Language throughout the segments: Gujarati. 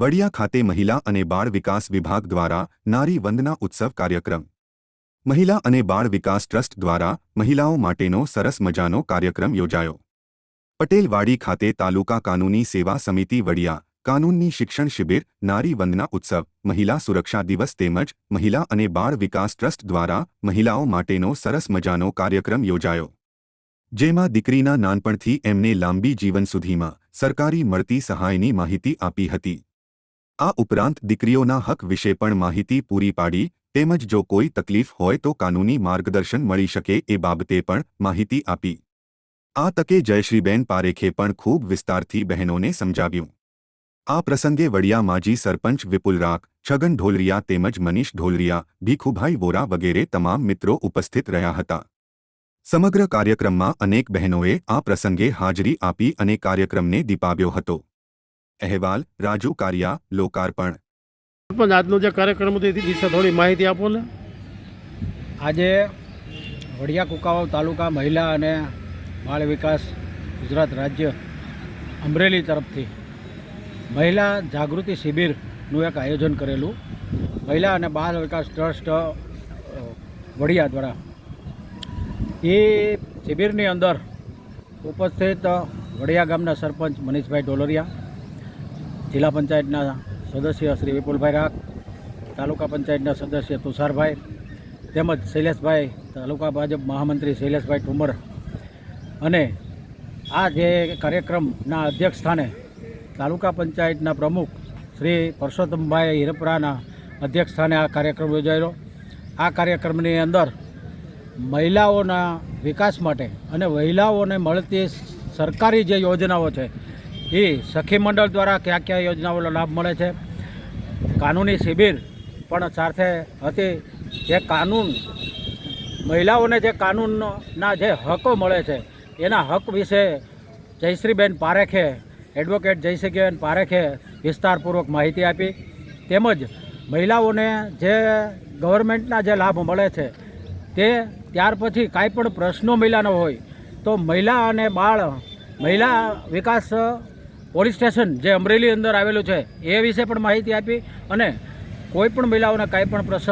વડિયા ખાતે મહિલા અને બાળ વિકાસ વિભાગ દ્વારા નારી વંદના ઉત્સવ કાર્યક્રમ. મહિલા અને બાળ વિકાસ ટ્રસ્ટ દ્વારા મહિલાઓ માટેનો સરસ મજાનો કાર્યક્રમ યોજાયો. પટેલવાડી ખાતે તાલુકા કાનૂની સેવા સમિતિ વડિયા, કાનૂનની શિક્ષણ શિબિર, નારી વંદના ઉત્સવ, મહિલા સુરક્ષા દિવસ તેમજ મહિલા અને બાળ વિકાસ ટ્રસ્ટ દ્વારા મહિલાઓ માટેનો સરસ મજાનો કાર્યક્રમ યોજાયો. જેમાં દીકરીના નાનપણથી એમને લાંબી જીવન સુધીમાં સરકારી મળતી સહાયની માહિતી આપી હતી. આ ઉપરાંત દીકરીઓના હક વિશે પણ માહિતી પૂરી પાડી, તેમજ જો કોઈ તકલીફ હોય તો કાનૂની માર્ગદર્શન મળી શકે એ બાબતે પણ માહિતી આપી. આ તકે જયશ્રીબેન પારેખે પણ ખૂબ વિસ્તારથી બહેનોને સમજાવ્યું. આ પ્રસંગે વડિયા માજી સરપંચ વિપુલ રાક છગન ઢોલરિયા તેમજ મનીષ ઢોલરિયા, ભીખુભાઈ વોરા વગેરે તમામ મિત્રો ઉપસ્થિત રહ્યા હતા. સમગ્ર કાર્યક્રમમાં અનેક બહેનોએ આ પ્રસંગે હાજરી આપી અને કાર્યક્રમને દીપાવ્યો હતો. અહેવાલ રાજુ કારિયા લોકાર્પણ. પણ આજનો જે કાર્યક્રમ હતો એથી વિશે થોડી માહિતી આપો ને. આજે વડિયા કુકાવાવ તાલુકા મહિલા અને બાળ વિકાસ ગુજરાત રાજ્ય અમરેલી તરફથી મહિલા જાગૃતિ શિબિરનું એક આયોજન કરેલું. મહિલા અને બાળ વિકાસ ટ્રસ્ટ વડિયા દ્વારા એ શિબિરની અંદર ઉપસ્થિત વડિયા ગામના સરપંચ મનીષભાઈ ડોલરિયા જિલ્લા પંચાયતના સદસ્ય શ્રી વિપુલભાઈ રાખ તાલુકા પંચાયતના સદસ્ય તુષારભાઈ તેમજ શૈલેષભાઈ, તાલુકા ભાજપ મહામંત્રી શૈલેષભાઈ ઠુમર. અને આ જે કાર્યક્રમના અધ્યક્ષ સ્થાને તાલુકા પંચાયતના પ્રમુખ શ્રી પરસોત્તમભાઈ હિરપરાના અધ્યક્ષ સ્થાને આ કાર્યક્રમ યોજાયેલો. આ કાર્યક્રમની અંદર મહિલાઓના વિકાસ માટે અને મહિલાઓને મળતી સરકારી જે યોજનાઓ છે એ સખી મંડળ દ્વારા કયા કયા યોજનાઓનો લાભ મળે છે? કાનૂની શિબિર પણ સાથે હતી. જે કાનૂન, મહિલાઓને જે કાનૂનના જે હકો મળે છે, એના હક વિશે જયશ્રીબેન પારેખે, એડવોકેટ જયશ્રીબેન પારેખે વિસ્તારપૂર્વક માહિતી આપી. તેમજ મહિલાઓને જે ગવર્મેન્ટના જે લાભ મળે છે, તે ત્યાર પછી કાંઈ પણ પ્રશ્નો મહિલાનો હોય, તો મહિલા અને બાળ, મહિલા વિકાસ પોલીસ સ્ટેશન જે અમરેલી અંદર આવેલું છે, એ વિશે પણ માહિતી આપી અને કોઈ પણ મહિલાઓને કાંઈ પણ પ્રસ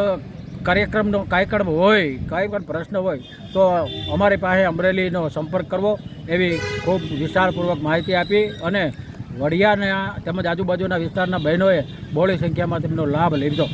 કાર્યક્રમનો કાર્યક્રમ હોય, કાંઈ પણ પ્રશ્ન હોય, તો અમારી પાસે અમરેલીનો સંપર્ક કરવો એવી ખૂબ વિસ્તારપૂર્વક માહિતી આપી અને વડિયાના તેમજ આજુબાજુના વિસ્તારના બહેનોએ બહોળી સંખ્યામાં તેમનો લાભ લીધો.